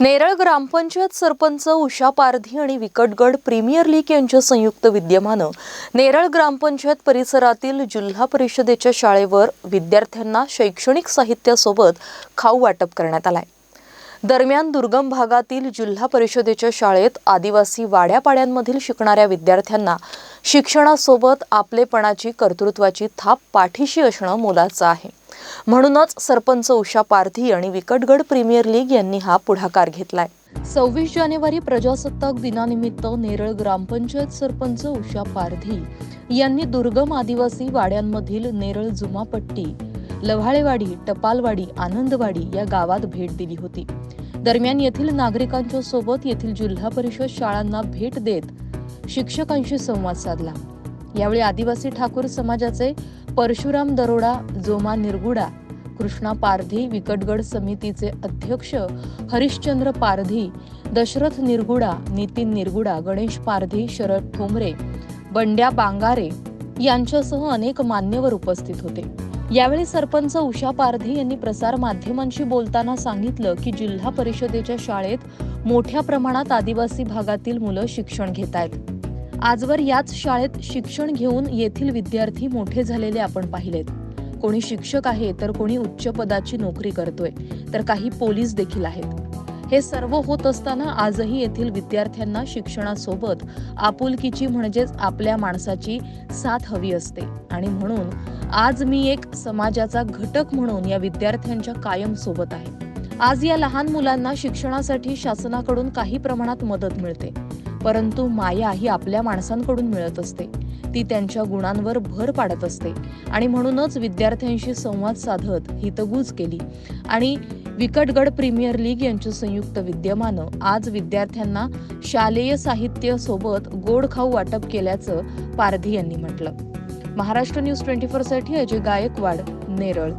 नेरळ ग्रामपंचायत सरपंच उषा पारधी आणि विकटगड premier league यांच्या संयुक्त विद्यमानं नेरळ ग्रामपंचायत परिसरातील जिल्हा परिषदेच्या शाळेवर विद्यार्थ्यांना शैक्षणिक साहित्यासोबत खाऊ वाटप करण्यात आलाय. दरम्यान दुर्गम भागातील जिल्हा परिषदेच्या शाळेत आदिवासी वाड्यापाड्यांमधील शिकणाऱ्या विद्यार्थ्यांना शिक्षणासोबत आपलेपणाची कर्तृत्वाची थाप पाठीशी असणं मोलाचं आहे. म्हणूनच सरपंच उषा पारधी आणि विकटगड प्रीमियर लीग यांनी हा पुढाकार घेतलाय. सव्वीस जानेवारी प्रजासत्ताक दिनानिमित्त नेरळ ग्रामपंचायत सरपंच उषा पारधी यांनी दुर्गम आदिवासी वाड्यांमधील नेरळ जुमापट्टी लव्हाळेवाडी टपालवाडी आनंदवाडी या गावात भेट दिली होती. दरम्यान येथील नागरिकांच्या सोबत येथील जिल्हा परिषद शाळांना भेट देत शिक्षकांशी संवाद साधला. यावेळी आदिवासी ठाकूर समाजाचे परशुराम दरोडा जोमा निरगुडा कृष्णा पारधी विकटगड समितीचे अध्यक्ष हरिश्चंद्र पारधी दशरथ निरगुडा नितीन निरगुडा गणेश पारधी शरद ठोंबरे बंड्या बांगारे यांच्यासह अनेक मान्यवर उपस्थित होते. यावेळी सरपंच उषा पारधी यांनी प्रसार माध्यमांशी बोलताना सांगितलं की जिल्हा परिषदेच्या शाळेत मोठ्या प्रमाणात आदिवासी भागातील मुलं शिक्षण घेत आहेत आजवर याच शाळेत शिक्षण घेऊन येथील विद्यार्थी मोठे झालेले आपण पाहिलेत. कोणी शिक्षक आहे तर कोणी उच्च पदाची नोकरी करतोय तर काही पोलीस देखील आहेत. हे सर्व होत असताना आजही येथील विद्यार्थ्यांना शिक्षणासोबत आपुलकीची म्हणजेच आपल्या माणसाची साथ हवी असते. आणि म्हणून आज मी एक समाजाचा घटक म्हणून या विद्यार्थ्यांच्या कायम सोबत आहे. आज या लहान मुलांना शिक्षणासाठी शासनाकडून काही प्रमाणात मदत मिळते. परंतु माया ही आपल्या माणसांकडून मिळत असते. ती त्यांच्या गुणांवर भर पाडत असते. आणि म्हणूनच विद्यार्थ्यांशी संवाद साधत हितगूज केली. आणि विकटगड प्रीमियर लीग यांच्या संयुक्त विद्यमानं आज विद्यार्थ्यांना शालेय साहित्य सोबत गोड खाऊ वाटप केल्याचं पारधी यांनी म्हटलं. महाराष्ट्र न्यूज ट्वेंटी फोरसाठी अजय गायकवाड नेरळ.